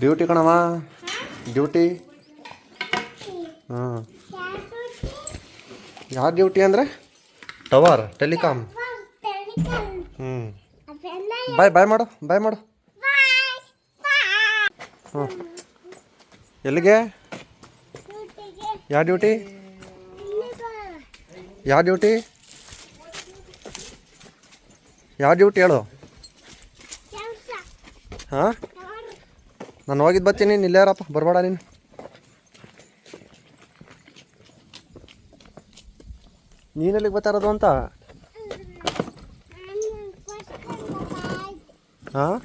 Duty ಕಣವ duty? ಹಾಂ ಯಾವ ಡ್ಯೂಟಿ ಅಂದರೆ? ಟವರ್ ಟೆಲಿಕಾಮ್ ಹ್ಞೂ ಬಾಯ್ ಬಾಯ್ ಮಾಡು ಬಾಯ್ ಮಾಡು. ಹ್ಞೂ ಎಲ್ಲಿಗೆ? ಯಾವ ಡ್ಯೂಟಿ? ಯಾವ ಡ್ಯೂಟಿ? ಯಾವ ಡ್ಯೂಟಿ ಹೇಳು? ಹಾಂ? ನಾನು ಹೋಗಿದ್ದು ಬರ್ತೀನಿ, ನೀನು ಇಲ್ಲೇ ಇರಪ್ಪ, ಬರಬೇಡ ನೀನು. ನೀನೆಲ್ಲಿಗೆ ಬರ್ತಾರದು ಅಂತ? ಹಾಂ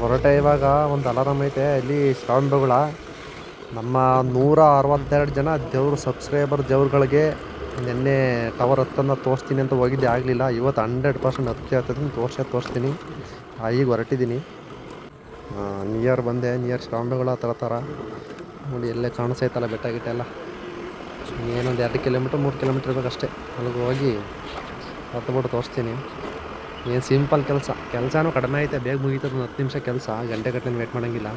ಹೊರಟೆ ಇವಾಗ, ಒಂದು ಅಲಾರಾಮ್ ಐತೆ, ಇಲ್ಲಿ ಶ್ರಾವಣ ನಮ್ಮ ನೂರ ಅರವತ್ತೆರಡು ಜನ ದೇವ್ರ ಸಬ್ಸ್ಕ್ರೈಬರ್ ದೇವ್ರುಗಳಿಗೆ ನಿನ್ನೆ ಟವರ್ ಹತ್ತನ್ನು ತೋರಿಸ್ತೀನಿ ಅಂತ ಹೋಗಿದ್ದೆ, ಆಗಲಿಲ್ಲ. ಇವತ್ತು ಹಂಡ್ರೆಡ್ ಪರ್ಸೆಂಟ್ ಹತ್ತಿ ಆಗ್ತದೆ ತೋರ್ಸೇ ತೋರಿಸ್ತೀನಿ. ಈಗ ಹೊರಟಿದ್ದೀನಿ. ನಿಯರ್ ಬಂದೆ ನಿಯರ್ ಶ್ರಾಂಬೆಗಳ ಹತ್ರ ಥರ ನೋಡಿ, ಎಲ್ಲೇ ಕಾಣಿಸೈತಲ್ಲ ಬೆಟ್ಟ ಗಿಟ್ಟ ಎಲ್ಲ. ಏನೊಂದು ಎರಡು ಕಿಲೋಮೀಟ್ರ್ ಮೂರು ಕಿಲೋಮೀಟ್ರ್ ಇರಬೇಕಷ್ಟೇ. ಅಲ್ಲಿಗೆ ಹೋಗಿ ಹತ್ಬಿಟ್ಟು ತೋರಿಸ್ತೀನಿ. ಏನು ಸಿಂಪಲ್ ಕೆಲಸ. ಕೆಲಸನೂ ಕಡಿಮೆ ಐತೆ, ಬೇಗ ಮುಗೀತದೆ, ಒಂದು ಹತ್ತು ನಿಮಿಷ ಕೆಲಸ. ಗಂಟೆ ಗಟ್ಟಲೆ ವೇಟ್ ಮಾಡೋಂಗಿಲ್ಲ.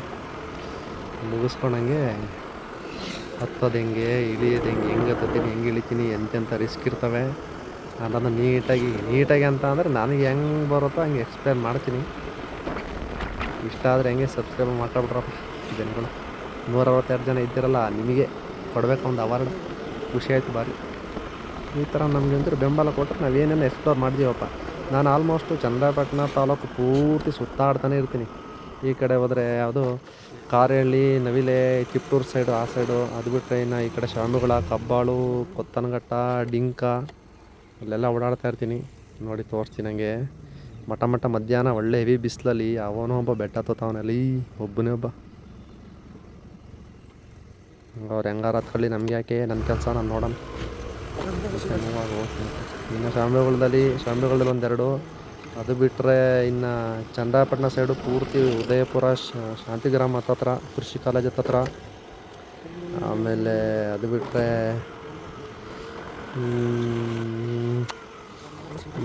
ಮುಗಿಸ್ಕೊಂಡಂಗೆ ಹತ್ತೋದು ಹೆಂಗೆ ಇಳಿಯೋದು ಹೆಂಗೆ ಹೆಂಗೆ ಹತ್ತೀನಿ ಹೆಂಗೆ ಇಳಿತೀನಿ ಎಂತೆಂಥ ರಿಸ್ಕ್ ಇರ್ತವೆ? ಅದನ್ನು ನೀಟಾಗಿ ನೀಟಾಗಿ ಅಂತ ಅಂದರೆ ನನಗೆ ಹೆಂಗೆ ಬರುತ್ತೋ ಹಂಗೆ ಎಕ್ಸ್ಪ್ಲೇನ್ ಮಾಡ್ತೀನಿ. ಇಷ್ಟ ಆದರೆ ಹೆಂಗೆ ಸಬ್ಸ್ಕ್ರೈಬ್ ಮಾಡ್ಕೊಬಿಟ್ರಪ್ಪ ಜನಗಳು. ನೂರ ಅರವತ್ತೆರಡು ಜನ ಇದ್ದೀರಲ್ಲ, ನಿಮಗೆ ಕೊಡಬೇಕು ಒಂದು ಅವಾರ್ಡ್ ಖುಷಿ ಆಯ್ತು ಭಾರಿ ಈ ಥರ ನಮಗೆ ಅಂದ್ರೆ ಬೆಂಬಲ ಕೊಟ್ಟರೆ ನಾವೇನೇನು ಎಕ್ಸ್ಪ್ಲೋರ್ ಮಾಡಿದೀವಪ್ಪ. ನಾನು ಆಲ್ಮೋಸ್ಟು ಚಂದ್ರಪಟ್ಟಣ ತಾಲೂಕು ಪೂರ್ತಿ ಸುತ್ತಾಡ್ತಾನೆ ಇರ್ತೀನಿ. ಈ ಕಡೆ ಹೋದರೆ ಯಾವುದು ಕಾರಹಳ್ಳಿ ನವಿಲೆ ಕಿತ್ತೂರು ಸೈಡು ಆ ಸೈಡು ಅದು ಬಿಟ್ಟರೆ ಇನ್ನು ಈ ಕಡೆ ಶಾಮಿಗಳ ಕಬ್ಬಾಳು ಕೊತ್ತನಘಟ್ಟ ಡಿಂಕ ಅಲ್ಲೆಲ್ಲ ಓಡಾಡ್ತಾ ಇರ್ತೀನಿ. ನೋಡಿ ತೋರಿಸ್ತೀನಿ ನನಗೆ ಮಠ ಮಠ ಮಧ್ಯಾಹ್ನ ಒಳ್ಳೆ ಹೆವಿ ಬಿಸಿಲಲ್ಲಿ ಅವನೋ ಒಬ್ಬ ಬೆಟ್ಟ ತೋತಾವನಲ್ಲಿ ಒಬ್ಬನೇ ಒಬ್ಬ. ಅವ್ರು ಹೆಂಗಾರ ಹತ್ಕೊಳ್ಳಿ ನಮ್ಗೆ ಯಾಕೆ? ನನ್ನ ಕೆಲಸ ನಾನು ನೋಡೋಣ. ಇನ್ನು ಶಾಂಬೆಗುಳದಲ್ಲಿ ಶಾಂಬೆಗುಳದಲ್ಲಿ ಒಂದೆರಡು. ಅದು ಬಿಟ್ಟರೆ ಇನ್ನು ಚಂದ್ರಾಪಟ್ಟಣ ಸೈಡು ಪೂರ್ತಿ ಉದಯಪುರ ಶಾಂತಿಗ್ರಾಮ ಹತ್ತತ್ರ ಕೃಷಿ ಕಾಲೇಜ್ ಹತ್ತತ್ರ ಆಮೇಲೆ ಅದು ಬಿಟ್ಟರೆ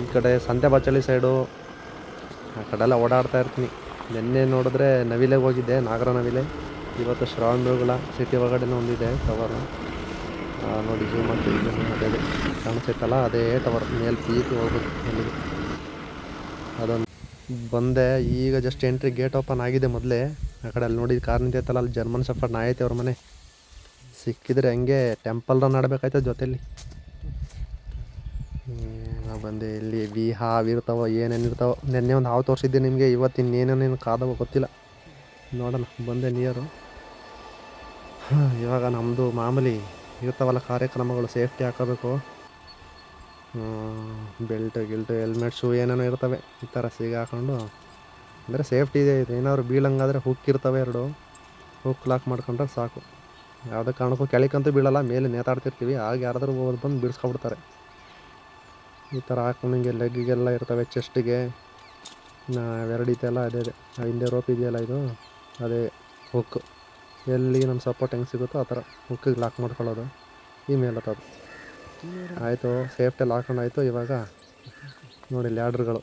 ಈ ಕಡೆ ಸಂತೆ ಬಚ್ಚಳ್ಳಿ ಸೈಡು ಆ ಕಡೆ ಎಲ್ಲ ಓಡಾಡ್ತಾ ಇರ್ತೀನಿ. ನಿನ್ನೆ ನೋಡಿದ್ರೆ ನವಿಲೆಗೆ ಹೋಗಿದ್ದೆ ನಾಗರ ನವಿಲೆ. ಇವತ್ತು ಶ್ರಾವಣ ಸಿಟಿ ಒಳಗಡೆನೂ ಒಂದಿದೆ ಟವರ್ ನೋಡಿ ಜೂಮ್ ಮಾಡ್ತೀವಿ ಅದೇ ಅದೇ. ಟವರ್ ಮೇಲೆ ಪೀಕ್ ಹೋಗ್ಬೇಕು. ಅಲ್ಲಿಗೆ ಅದೊಂದು ಬಂದೆ. ಈಗ ಜಸ್ಟ್ ಎಂಟ್ರಿ ಗೇಟ್ ಓಪನ್ ಆಗಿದೆ ಮೊದಲೇ. ಆ ಕಡೆ ಅಲ್ಲಿ ನೋಡಿ, ಕಾರ್ ನಿಂತೈತಲ್ಲ, ಅಲ್ಲಿ ಜರ್ಮನ್ ಸಫರ್ ನಾಯೈತೆ ಅವ್ರ ಮನೆ. ಸಿಕ್ಕಿದ್ರೆ ಹಂಗೆ ಟೆಂಪಲ್ ರನ್ ಆಡ್ಬೇಕಾಯ್ತದೆ ಜೊತೆಲಿ. ನಾವು ಬಂದೆ ಇಲ್ಲಿ, ವಿ ಏನೇನು ಇರ್ತಾವ. ನಿನ್ನೆ ಒಂದು ಹಾವು ತೋರಿಸಿದ್ದೆ ನಿಮಗೆ ಇವತ್ತು ಇನ್ನೇನೇನೇನು ಕಾದವೋ ಗೊತ್ತಿಲ್ಲ. ನೋಡೋಣ, ಬಂದೆ ನಿಯರು ಇವಾಗ ನಮ್ಮದು ಮಾಮೂಲಿ ಇರ್ತಾವಲ್ಲ ಕಾರ್ಯಕ್ರಮಗಳು ಸೇಫ್ಟಿ ಹಾಕೋಬೇಕು. ಬೆಲ್ಟ್ ಗಿಲ್ಟು ಹೆಲ್ಮೆಟ್ಸು ಏನೇನೋ ಇರ್ತವೆ. ಈ ಥರ ಸೀಗೆ ಹಾಕೊಂಡು. ಅಂದರೆ ಸೇಫ್ಟಿ ಇದೆ ಇದು. ಏನಾದ್ರು ಬೀಳಂಗಾದ್ರೆ ಹುಕ್ ಇರ್ತವೆ ಎರಡು. ಹುಕ್ ಲಾಕ್ ಮಾಡ್ಕೊಂಡ್ರೆ ಸಾಕು. ಯಾವುದೇ ಕಾರಣಕ್ಕೂ ಕೆಳಕ್ಕಂತೂ ಬೀಳಲ್ಲ, ಮೇಲೆ ನೇತಾಡ್ತಿರ್ತೀವಿ. ಆಗ ಯಾರಾದರೂ ಬಂದು ಬಿಡಿಸ್ಕೊಬಿಡ್ತಾರೆ. ಈ ಥರ ಹಾಕೊಂಡು ಹಿಂಗೆ ಲೆಗ್ಗೆಲ್ಲ ಇರ್ತವೆ ಚೆಸ್ಟಿಗೆ ಇತ್ತೆಲ್ಲ ಅದೇ ಅದೇ. ಆ, ಹಿಂದೆ ರೋಪ್ ಇದೆಯಲ್ಲ ಇದು? ಅದೇ ಹುಕ್ ಎಲ್ಲಿ ನಮ್ಮ ಸಪೋರ್ಟ್ ಹೆಂಗೆ ಸಿಗುತ್ತೋ ಆ ಥರ ಹುಕ್ಕಿಗೆ ಲಾಕ್ ಮಾಡ್ಕೊಳ್ಳೋದು. ಈ ಮೇಲೆ ಹತ್ತೋದು ಆಯಿತು ಸೇಫ್ಟಿ ಹಾಕೊಂಡು ಆಯಿತು ಇವಾಗ. ನೋಡಿ ಲ್ಯಾಡ್ರ್ಗಳು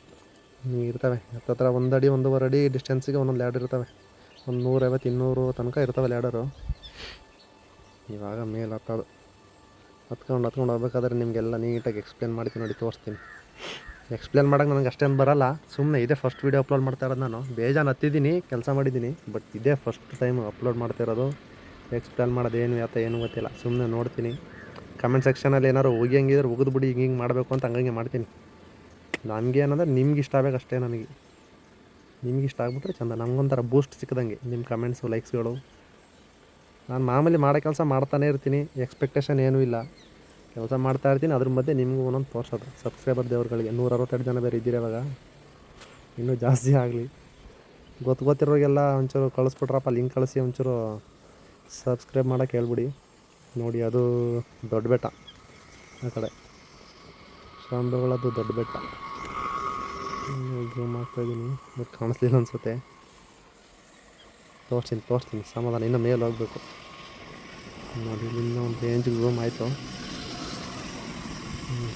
ಇರ್ತವೆ. ಹತ್ತತ್ರ ಒಂದು ಅಡಿ, ಒಂದೂವರೆ ಅಡಿ ಡಿಸ್ಟೆನ್ಸಿಗೆ ಒಂದೊಂದು ಲ್ಯಾಡ್ರ್ ಇರ್ತವೆ. ಒಂದು ನೂರೈವತ್ತು ಇನ್ನೂರು ತನಕ ಇರ್ತವೆ ಲ್ಯಾಡರು ಇವಾಗ ಮೇಲೆ ಹತ್ತೋದು. ಹತ್ಕೊಂಡು ಹತ್ಕೊಂಡು ಹೋಗ್ಬೇಕಾದ್ರೆ ನಿಮಗೆಲ್ಲ ನೀಟಾಗಿ ಎಕ್ಸ್ಪ್ಲೇನ್ ಮಾಡ್ತೀನಿ ನೋಡಿ, ತೋರಿಸ್ತೀನಿ. ಎಕ್ಸ್ಪ್ಲೇನ್ ಮಾಡೋಕೆ ನನಗೆ ಅಷ್ಟೇನು ಬರಲ್ಲ. ಸುಮ್ಮನೆ ಇದೇ ಫಸ್ಟ್ ವೀಡಿಯೋ ಅಪ್ಲೋಡ್ ಮಾಡ್ತಾ ಇರೋದು ನಾನು. ಬೇಜಾನು ಹತ್ತಿದ್ದೀನಿ, ಕೆಲಸ ಮಾಡಿದ್ದೀನಿ ಬಟ್ ಇದೇ ಫಸ್ಟ್ ಟೈಮ್ ಅಪ್ಲೋಡ್ ಮಾಡ್ತಾ ಇರೋದು. ಎಕ್ಸ್ಪ್ಲೇನ್ ಮಾಡೋದು ಏನು ಯಾತ ಏನು ಗೊತ್ತಿಲ್ಲ. ಸುಮ್ಮನೆ ನೋಡ್ತೀನಿ. ಕಮೆಂಟ್ ಸೆಕ್ಷನಲ್ಲಿ ಏನಾದ್ರು ಹೋಗಿ ಹಂಗಿದ್ರೆ ಉಗಿದು ಬಿಡಿ, ಹಿಂಗೆ ಹಿಂಗೆ ಮಾಡಬೇಕು ಅಂತ ಹಂಗಂಗೆ ಮಾಡ್ತೀನಿ. ನನಗೆ ಏನಂದ್ರೆ ನಿಮ್ಗೆ ಇಷ್ಟ ಆಗಬೇಕು ಅಷ್ಟೇ ನನಗೆ. ನಿಮ್ಗೆ ಇಷ್ಟ ಆಗ್ಬಿಟ್ರೆ ಚಂದ, ನಮಗೊಂಥರ ಬೂಸ್ಟ್ ಸಿಕ್ಕದಂಗೆ ನಿಮ್ಮ ಕಮೆಂಟ್ಸು ಲೈಕ್ಸ್ಗಳು ನಾನು ಮಾಮೂಲಿ ಮಾಡೋ ಕೆಲಸ ಮಾಡ್ತಾನೆ ಇರ್ತೀನಿ ಎಕ್ಸ್ಪೆಕ್ಟೇಷನ್ ಏನೂ ಇಲ್ಲ. ಕೆಲಸ ಮಾಡ್ತಾ ಇರ್ತೀನಿ, ಅದ್ರ ಮಧ್ಯೆ ನಿಮಗೂ ಒಂದೊಂದು ತೋರಿಸೋದು ಸಬ್ಸ್ಕ್ರೈಬರ್ ದೇವ್ರುಗಳಿಗೆ ನೂರ ಅರವತ್ತೆರಡು ಜನ ಬೇರೆ ಇದ್ದೀರಿ ಇವಾಗ? ಇನ್ನೂ ಜಾಸ್ತಿ ಆಗಲಿ. ಗೊತ್ತು ಗೊತ್ತಿರೋರಿಗೆಲ್ಲ ಒಂಚೂರು ಕಳಿಸ್ಬಿಟ್ರಪ್ಪ ಲಿಂಕ್ ಕಳಿಸಿ ಒಂಚೂರು ಸಬ್ಸ್ಕ್ರೈಬ್ ಮಾಡೋಕೆ ಹೇಳ್ಬಿಡಿ. ನೋಡಿ, ಅದು ದೊಡ್ಡ ಬೆಟ್ಟ ಆ ಕಡೆ. ಶ್ರಾಂಬೆಗಳದ್ದು ದೊಡ್ಡ ಬೆಟ್ಟ. ಜೂಮ್ ಮಾಡ್ತಾಯಿದ್ದೀನಿ ಬಟ್ ಕಾಣಿಸ್ಲಿಲ್ಲ ಅನಿಸುತ್ತೆ. ತೋರಿಸ್ತೀನಿ ತೋರಿಸ್ತೀನಿ, ಸಮಾಧಾನ, ಇನ್ನೂ ಮೇಲೆ ಹೋಗಬೇಕು. ನೋಡಿ, ಇಲ್ಲಿಂದ ಒಂದು ರೇಂಜಿಗೆ ಜೂಮ್ ಆಯಿತು.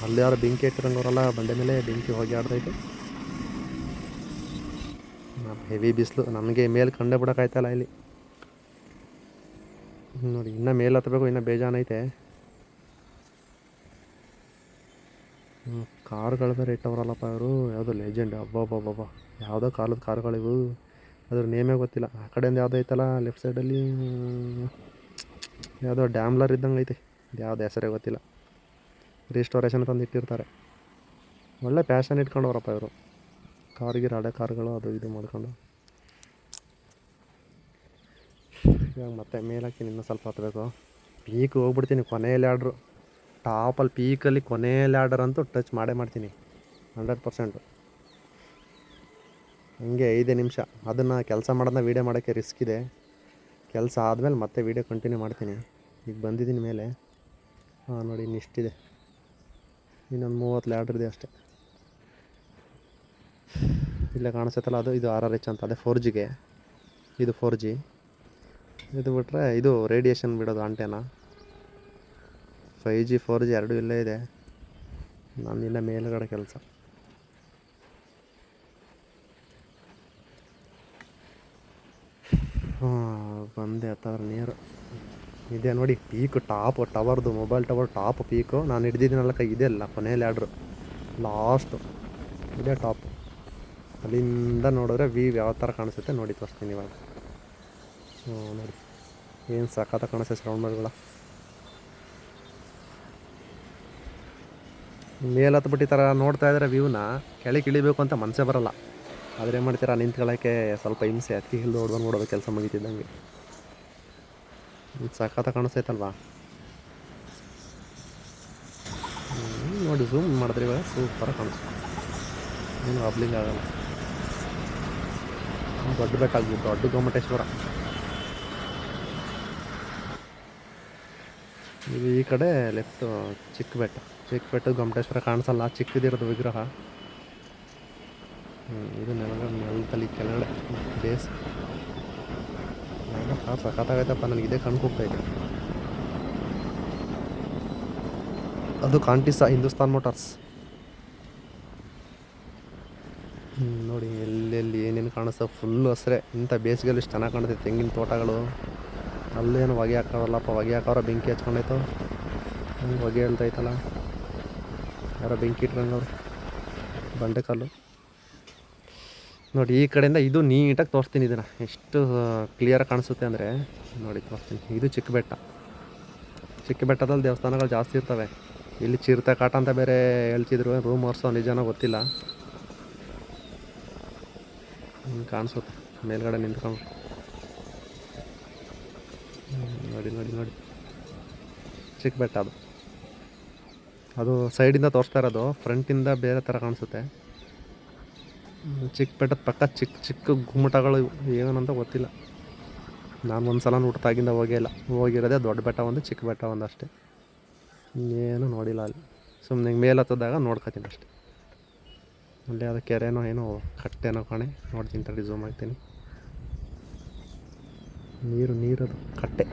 ಅಲ್ಲಿ ಯಾರು ಬೆಂಕಿ ಇಟ್ಟಿರಂಗವರೆಲ್ಲ ಬಂಡೆ ಮೇಲೆ ಬೆಂಕಿ ಹೋಗಿ ಆಡ್ತಾಯಿತ್ತು ಹೆವಿ ಬಿಸಿಲು, ನಮಗೆ ಮೇಲೆ ಕಂಡೇ ಬಿಡೋಕ್ಕಾಯ್ತಲ್ಲ ಇಲ್ಲಿ. ನೋಡಿ, ಇನ್ನೂ ಮೇಲೆ ಹತ್ತಬೇಕು ಇನ್ನೂ ಬೇಜಾನೈತೆ ಹ್ಞೂ ಕಾರ್ಗಳು ಬೇರೆ ಇಟ್ಟವ್ರಲ್ಲಪ್ಪ ಇವರು. ಯಾವುದೋ ಲೆಜೆಂಡ್ ಅಬ್ಬಬ್ಬಬ್ಬ ಯಾವುದೋ ಕಾಲದ ಕಾರ್ಗಳಿವು ಅದ್ರ ನೇಮೇ ಗೊತ್ತಿಲ್ಲ. ಆ ಕಡೆಯಿಂದ ಯಾವುದೋ ಐತಲ್ಲ ಲೆಫ್ಟ್ ಸೈಡಲ್ಲಿ ಯಾವುದೋ ಡ್ಯಾಮ್ಲರ್ ಇದ್ದಂಗೆ ಐತೆ. ಯಾವ್ದು ಹೆಸರೇ ಗೊತ್ತಿಲ್ಲ. ರಿಸ್ಟೋರೇಷನ್ ತಂದು ಇಟ್ಟಿರ್ತಾರೆ. ಒಳ್ಳೆ ಪ್ಯಾಷನ್ ಇಟ್ಕೊಂಡವ್ರಪ್ಪ ಇವರು. ಕಾರ್ಗಿರ ಹಳೆ ಕಾರ್ಗಳು, ಅದು ಇದು ಮಾಡ್ಕೊಂಡು. ಇವಾಗ ಮತ್ತೆ ಮೇಲಕ್ಕೆ ಇನ್ನೂ ಸ್ವಲ್ಪ ಹತ್ತಬೇಕು ಪೀಕ್ ಹೋಗ್ಬಿಡ್ತೀನಿ, ಕೊನೆಯಲ್ಲಿ ಆರ್ಡ್ರು ಟಾಪಲ್ಲಿ ಪೀಕಲ್ಲಿ ಕೊನೆಯಲ್ಲಿ ಆರ್ಡರ್ ಅಂತೂ ಟಚ್ ಮಾಡೇ ಮಾಡ್ತೀನಿ. ಹಂಡ್ರೆಡ್ ಪರ್ಸೆಂಟು ಹಂಗೆ ಐದೇ ನಿಮಿಷ. ಅದನ್ನು ಕೆಲಸ ಮಾಡೋದನ್ನ ವೀಡಿಯೋ ಮಾಡೋಕ್ಕೆ ರಿಸ್ಕ್ ಇದೆ. ಕೆಲಸ ಆದಮೇಲೆ ಮತ್ತೆ ವೀಡಿಯೋ ಕಂಟಿನ್ಯೂ ಮಾಡ್ತೀನಿ. ಈಗ ಬಂದಿದ್ದೀನಿ ಮೇಲೆ. ಹಾಂ, ನೋಡಿ ಇನ್ನಿಷ್ಟಿದೆ ಇನ್ನೊಂದು ಮೂವತ್ತು ಲ್ಯಾಡ್ರ್ ಇದೆ ಅಷ್ಟೇ. ಇಲ್ಲೇ ಕಾಣಿಸುತ್ತಲ್ಲ ಅದು? ಇದು ಆರ್ ಆರ್ ಎಚ್ ಅಂತ. ಅದೇ ಫೋರ್ ಜಿಗೆ ಇದು ಫೋರ್ ಜಿ ಇದು ಬಿಟ್ಟರೆ ಇದು ರೇಡಿಯೇಷನ್ ಬಿಡೋದು antenna five G four G ಎರಡೂ ಇಲ್ಲೇ ಇದೆ. ನಾನು ಇಲ್ಲೇ ಮೇಲುಗಡೆ ಕೆಲಸ. ಹಾಂ, ಬಂದೆ ಹತ್ತಾದ್ರೆ ನೀರು. ಇದೆ ನೋಡಿ ಪೀಕ್ ಟಾಪ್ ಟವರ್ದು ಮೊಬೈಲ್ ಟವರ್ ಟಾಪ್ ಪೀಕು ನಾನು ಹಿಡ್ದಿದ್ದೀನಲ್ಲ ಕೈ, ಇದೆ ಅಲ್ಲ ಕೊನೆಯಲ್ಲಿ ಆರ್ಡ್ರು ಲಾಸ್ಟು ಇದೇ ಟಾಪ್ ಅಲ್ಲಿಂದ ನೋಡಿದ್ರೆ ವಿವ್ ಯಾವ ಥರ ಕಾಣಿಸುತ್ತೆ ನೋಡಿ ತೋರಿಸ್ತೀನಿ ಇವಾಗ. ನೋಡಿ. ಏನು ಸಖತ್ತ ಕಾಣಿಸುತ್ತೆ ಸರೌಂಡ್ ಮಾಡ್ಗಳ ಮೇಲೆ ಹತ್ಬಿಟ್ಟು ಈ ಥರ ನೋಡ್ತಾ ಇದ್ರೆ ವ್ಯೂನ ಕೆಳಗೆ ಇಳಿಬೇಕು ಅಂತ ಮನಸ್ಸೇ ಬರಲ್ಲ. ಆದರೆ ಏನು ಮಾಡ್ತೀರಾ ನಿಂತ್ಕೊಳ್ಳೋಕ್ಕೆ ಸ್ವಲ್ಪ ಹಿಂಸೆ ಅತಿ ಹಿಲ್ದು ಹೊಡ್ದು ನೋಡೋದು ಕೆಲಸ ಮುಗಿತಿದ್ದಂಗೆ. ಸಖತ್ತ ಕಾಣಿಸ್ತೈತಲ್ವಾ ನೋಡಿ ಝೂಮ್ ಮಾಡಿದ್ರೆ ಇವಾಗ ಸೂಪರಾಗಿ ಕಾಣಿಸ್ತು ಏನು ಅಬ್ಲಿಂಗ್ ಆಗಲ್ಲ. ದೊಡ್ಡ ಬೇಕಾಗಿತ್ತು ದೊಡ್ಡ ಗೊಮ್ಮಟೇಶ್ವರ ಇದು ಈ ಕಡೆ ಲೆಫ್ಟ್ ಚಿಕ್ಕ ಬೆಟ್ಟ ಚಿಕ್ಕ ಬೆಟ್ಟದ ಗೊಮ್ಮಟೇಶ್ವರ ಕಾಣಿಸಲ್ಲ, ಚಿಕ್ಕದಿರೋದು ವಿಗ್ರಹ. ಇದು ನೆಲದ ನೆಲದಲ್ಲಿ ಕೆಳಗಡೆ ಬೇಸ್. ಸಖತ್ತಾಗೈತಪ್ಪ, ನನಗೆ ಇದೇ ಕಣ್ಣು ಹೋಗ್ತೈತೆ ಅದು ಕಾಂಟಿಸ ಹಿಂದೂಸ್ತಾನ್ ಮೋಟಾರ್ಸ್. ನೋಡಿ ಎಲ್ಲೆಲ್ಲಿ ಏನೇನು ಕಾಣಿಸ್ತವೆ ಫುಲ್ಲು ಹಸ್ರೆ. ಇಂಥ ಬೇಸಿಗೆಯಲ್ಲಿ ಇಷ್ಟು ಚೆನ್ನಾಗಿ ಕಾಣುತ್ತೆ ತೆಂಗಿನ ತೋಟಗಳು. ಅಲ್ಲೇನು ಹೊಗೆ ಹಾಕೋದಲ್ಲಪ್ಪ ಹೊಗೆ ಹಾಕೋರ ಬೆಂಕಿ ಹಚ್ಕೊಂಡೈತೋ. ಹಂಗೆ ಹೇಳ್ತೈತಲ್ಲ ಯಾರೋ ಬೆಂಕಿ ಇಟ್ಕೊಂಡವ್ರು. ಬಂಡೆಕಲ್ಲು. ನೋಡಿ, ಈ ಕಡೆಯಿಂದ ಇದು ನೀಟಾಗಿ ತೋರಿಸ್ತೀನಿ ಇದನ್ನು. ಎಷ್ಟು ಕ್ಲಿಯರಾಗಿ ಕಾಣಿಸುತ್ತೆ ಅಂದರೆ, ನೋಡಿ, ತೋರಿಸ್ತೀನಿ. ಇದು ಚಿಕ್ಕ ಬೆಟ್ಟ. ಚಿಕ್ಕ ಬೆಟ್ಟದಲ್ಲಿ ದೇವಸ್ಥಾನಗಳು ಜಾಸ್ತಿ ಇರ್ತವೆ. ಇಲ್ಲಿ ಚಿರತೆ ಕಾಟ ಅಂತ ಬೇರೆ ಹೇಳ್ತಿದ್ರು ರೂಮ್ ಹೊರ್ಸೋ ನಿಜನೋ ಗೊತ್ತಿಲ್ಲ. ಕಾಣಿಸುತ್ತೆ. ಮೇಲ್ಗಡೆ ನಿಂತ್ಕೊಂಡು. ನೋಡಿ ನೋಡಿ ನೋಡಿ. ಚಿಕ್ಕ ಬೆಟ್ಟ ಅದು. ಅದು ಸೈಡಿಂದ ತೋರಿಸ್ತಾ ಇರೋದು. ಫ್ರಂಟಿಂದ ಬೇರೆ ಥರ ಕಾಣಿಸುತ್ತೆ. ಚಿಕ್ಕ ಬೆಟ್ಟದ ಪಕ್ಕ ಚಿಕ್ಕ ಚಿಕ್ಕ ಗುಮ್ಮಟಗಳು ಏನಂತ ಗೊತ್ತಿಲ್ಲ. ನಾನು ಒಂದು ಸಲ ಊಟದಾಗಿಂದ ಹೋಗೇ ಇಲ್ಲ. ಹೋಗಿರೋದೇ ದೊಡ್ಡ ಬೆಟ್ಟ ಒಂದು, ಚಿಕ್ಕ ಬೆಟ್ಟ ಒಂದು ಅಷ್ಟೇ. ಏನು ನೋಡಿಲ್ಲ ಅಲ್ಲಿ. ಸುಮ್ಮನೆ ಮೇಲೆ ಹತ್ತದಾಗ ನೋಡ್ಕೊತೀನಿ ಅಷ್ಟೇ. ಅಲ್ಲಿ ಅದು ಕೆರೆನೋ ಏನೋ ಕಟ್ಟೆನೋ ಕಾಣೆ. ನೋಡ್ತೀನಿ ತಡಿ ಝೂಮ್ ಆಗ್ತೀನಿ ನೀರು, ನೀರದು ಕಟ್ಟೆ.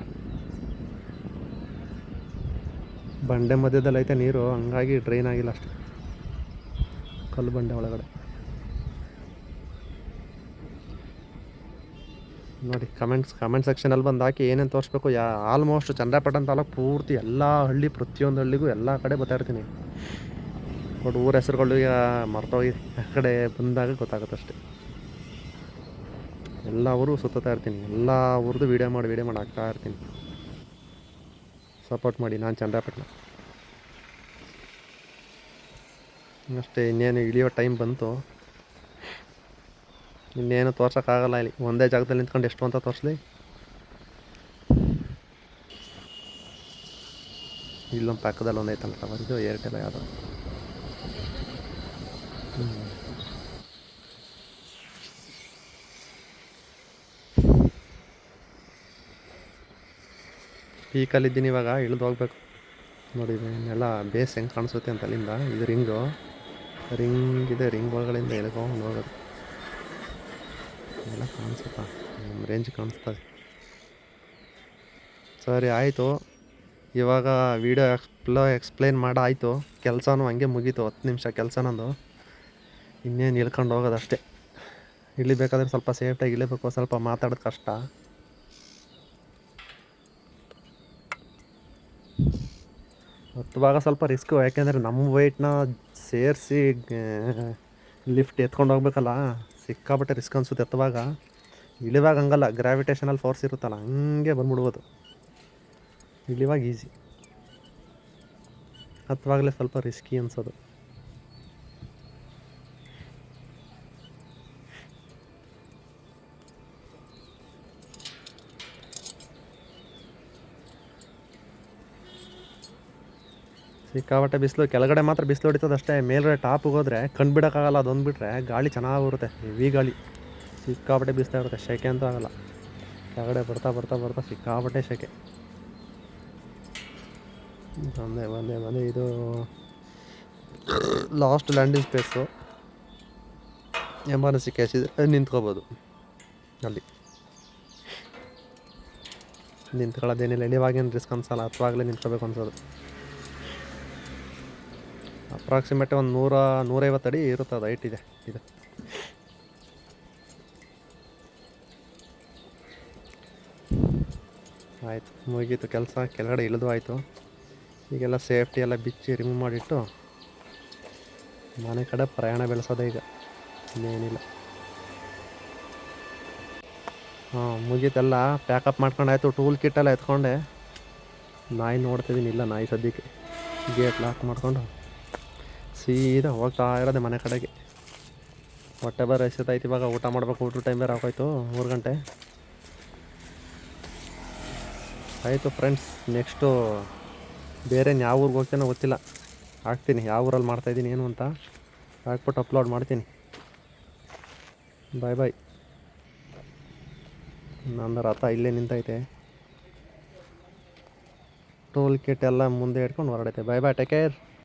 ಬಂಡೆ ಮಧ್ಯದಲ್ಲಿ ಐತೆ ನೀರು, ಹಂಗಾಗಿ ಡ್ರೈನ್ ಆಗಿಲ್ಲ ಅಷ್ಟೆ. ಕಲ್ಲು ಬಂಡೆ ಒಳಗಡೆ. ನೋಡಿ ಕಮೆಂಟ್ಸ್ ಕಮೆಂಟ್ ಸೆಕ್ಷನಲ್ಲಿ ಬಂದು ಹಾಕಿ ಏನೇನು ತೋರಿಸ್ಬೇಕು. ಯಾ ಆಲ್ಮೋಸ್ಟ್ ಚಂದ್ರಪಟ್ಟಣ ತಾಲೂಕು ಪೂರ್ತಿ ಎಲ್ಲ ಹಳ್ಳಿ, ಪ್ರತಿಯೊಂದು ಹಳ್ಳಿಗೂ ಎಲ್ಲ ಕಡೆ ಬರ್ತಾಯಿರ್ತೀನಿ ಬಟ್ ಊರ ಹೆಸರುಗಳು ಈಗ ಮರ್ತೋಗಿ ಆ ಕಡೆ ಬಂದಾಗ ಗೊತ್ತಾಗುತ್ತೆ ಅಷ್ಟೆ. ಎಲ್ಲ ಊರು ಸುತ್ತಾ ಇರ್ತೀನಿ. ಎಲ್ಲ ಅವ್ರದ್ದು ವೀಡಿಯೋ ಮಾಡಿ ವೀಡಿಯೋ ಮಾಡಿ ಹಾಕ್ತಾ ಇರ್ತೀನಿ. ಸಪೋರ್ಟ್ ಮಾಡಿ, ನಾನು ಚಂದ್ರಪಟ್ಟಣ ಅಷ್ಟೇ, ಇನ್ನೇನು ಇಳಿಯೋ ಟೈಮ್ ಬಂತು. ಇನ್ನೇನು ತೋರ್ಸೋಕ್ಕಾಗಲ್ಲ ಇಲ್ಲಿ. ಒಂದೇ ಜಾಗದಲ್ಲಿ ನಿಂತ್ಕೊಂಡು ಎಷ್ಟು ಅಂತ ತೋರಿಸ್ಲಿ. ಇಲ್ಲೊಂದು ಪಕ್ಕದಲ್ಲಿ ಒಂದು ಬಂದು ಏರ್ಟೆಲ್ ಯಾವುದೋ. ಪೀಕಲ್ಲಿದ್ದೀನಿ ಇವಾಗ, ಇಳಿದು ಹೋಗ್ಬೇಕು. ನೋಡಿ ಇನ್ನೆಲ್ಲ ಬೇಸ್ ಹೆಂಗೆ ಕಾಣಿಸುತ್ತೆ ಅಂತ ಅಲ್ಲಿಂದ, ಇದು ರಿಂಗು. ರಿಂಗ್ ಇದೆ, ರಿಂಗ್ ಒಳಗಡೆಯಿಂದ ಎಳ್ಕೊಂಡು ಹೋಗೋದು. ಎಲ್ಲ ಕಾಣಿಸುತ್ತಾ? ರೇಂಜ್ ಕಾಣಿಸ್ತದೆ ಸರಿ, ಆಯಿತು. ಇವಾಗ ವೀಡಿಯೋ ಎಕ್ಸ್ಪ್ಲೋ, ಎಕ್ಸ್ಪ್ಲೇನ್ ಮಾಡಾಯಿತು. ಕೆಲಸನೂ ಹಂಗೆ ಮುಗೀತು, ಹತ್ತು ನಿಮಿಷ ಕೆಲಸ ನಂದು. ಇನ್ನೇನು ಇಳ್ಕೊಂಡು ಹೋಗೋದಷ್ಟೇ. ಇಳಿಬೇಕಾದ್ರೆ ಸ್ವಲ್ಪ ಸೇಫ್ಟಾಗಿ ಇಳಿಬೇಕು, ಸ್ವಲ್ಪ ಮಾತಾಡೋದು ಕಷ್ಟ. ಹತ್ತುವಾಗ ಸ್ವಲ್ಪ ರಿಸ್ಕು ಯಾಕೆಂದರೆ ನಮ್ಮ ವೆಯ್ಟ್ನ ಸೇರಿಸಿ ಲಿಫ್ಟ್ ಎತ್ಕೊಂಡು ಹೋಗ್ಬೇಕಲ್ಲ, ಸಿಕ್ಕಾಪಟ್ಟೆ ರಿಸ್ಕ್ ಅನಿಸುತ್ತೆ ಎತ್ತುವಾಗ ಇಳಿವಾಗ ಹಂಗಲ್ಲ ಗ್ರಾವಿಟೇಷನಲ್ ಫೋರ್ಸ್ ಇರುತ್ತಲ್ಲ, ಹಂಗೆ ಬಂದ್ಬಿಡ್ಬೋದು. ಇಳಿವಾಗ ಈಸಿ ಹತ್ತುವಾಗಲೇ ಸ್ವಲ್ಪ ರಿಸ್ಕಿ ಅನ್ಸೋದು. ಸಿಕ್ಕಾಪಟ್ಟೆ ಬಿಸಿಲು ಕೆಳಗಡೆ ಮಾತ್ರ ಬಿಸಿಲು ಹೊಡಿತದೆ ಅಷ್ಟೇ. ಮೇಲ್ಗಡೆ ಟಾಪಿಗೆ ಹೋದ್ರೆ ಕಣ್ಣು ಬಿಡೋಕ್ಕಾಗಲ್ಲ, ಅದೊಂದು ಬಿಟ್ಟರೆ ಗಾಳಿ ಚೆನ್ನಾಗಿ ಬರುತ್ತೆ. ಹೆವಿ ಗಾಳಿ. ಸಿಕ್ಕಾಪಟ್ಟೆ ಬಿಸ್ತಾ ಇರುತ್ತೆ ಸೆಕೆ ಅಂತೂ ಆಗಲ್ಲ. ಕೆಳಗಡೆ ಬರ್ತಾ ಬರ್ತಾ ಬರ್ತಾ ಸಿಕ್ಕಾಪಟ್ಟೆ ಸೆಕೆ ಬಂದೆ ಬಂದೆ ಬಂದೆ ಇದು last landing space emergency case ಇದ್ರೆ ನಿಂತ್ಕೋಬೋದು. ಅಲ್ಲಿ. ನಿಂತ್ಕೊಳ್ಳೋದೇನಿಲ್ಲ ಇಳಿವಾಗೇನು ರಿಸ್ಕ್ ಅನ್ಸಲ್ಲ ಹತ್ತುವಾಗಲೇ ನಿಂತ್ಕೋಬೇಕು ಅನ್ಸೋದು. ಅಪ್ರಾಕ್ಸಿಮೇಟ್ ಒಂದು ನೂರ, ನೂರೈವತ್ತು ಅಡಿ ಇರುತ್ತೆ ಅದು ಹೈಟ್ ಇದೆ, ಇದು. ಆಯಿತು, ಮುಗೀತು ಕೆಲಸ, ಕೆಳಗಡೆ ಇಳಿದು ಆಯಿತು. ಈಗೆಲ್ಲ ಸೇಫ್ಟಿ ಎಲ್ಲ ಬಿಚ್ಚಿ ರಿಮೂವ್ ಮಾಡಿಟ್ಟು ಮನೆ ಕಡೆ ಪ್ರಯಾಣ ಬೆಳೆಸೋದೆ ಈಗ, ಇನ್ನೇನಿಲ್ಲ. ಹಾಂ ಮುಗೀತೆಲ್ಲ ಪ್ಯಾಕಪ್ ಮಾಡ್ಕೊಂಡು ಆಯಿತು ಟೂಲ್ ಕಿಟ್ಟೆಲ್ಲ ಎತ್ಕೊಂಡೆ. ನಾಯಿ ನೋಡ್ತಿದ್ದೀನಿ ಇಲ್ಲ ನಾಯಿ ಸದ್ಯಕ್ಕೆ. ಗೇಟ್ ಲಾಕ್ ಮಾಡ್ಕೊಂಡು. ಸೀದಾ ಹೋಗ್ತಾ ಇರೋದೆ ಮನೆ ಕಡೆಗೆ. ಹೊಟ್ಟೆ ಬೇರೆ ಎಸೆತೈತಿ ಇವಾಗ ಊಟ ಮಾಡ್ಬೇಕು ಊಟ ಟೈಮ್ ಬೇರೆ ಆಗೋಯ್ತು, ಮೂರು ಗಂಟೆ. ಆಯಿತು ಫ್ರೆಂಡ್ಸ್ ನೆಕ್ಸ್ಟು ಬೇರೆ ಯಾವ ಊರಿಗೆ ಹೋಗ್ತೇನೋ ಗೊತ್ತಿಲ್ಲ. ಹಾಕ್ತೀನಿ, ಯಾವ ಊರಲ್ಲಿ ಮಾಡ್ತಾಯಿದ್ದೀನಿ ಏನು ಅಂತ. ಹಾಕ್ಬಿಟ್ಟು ಅಪ್ಲೋಡ್ ಮಾಡ್ತೀನಿ. ಬಾಯ್ ಬಾಯ್ ನಂದು ರಥ ಇಲ್ಲೇ ನಿಂತೈತೆ. ಟೋಲ್ ಕಿಟ್ ಎಲ್ಲ ಮುಂದೆ ಇಟ್ಕೊಂಡು ಹೊರಡೈತೆ. ಬಾಯ್ ಬಾಯ್ ಟೇಕ್ ಕೇರ್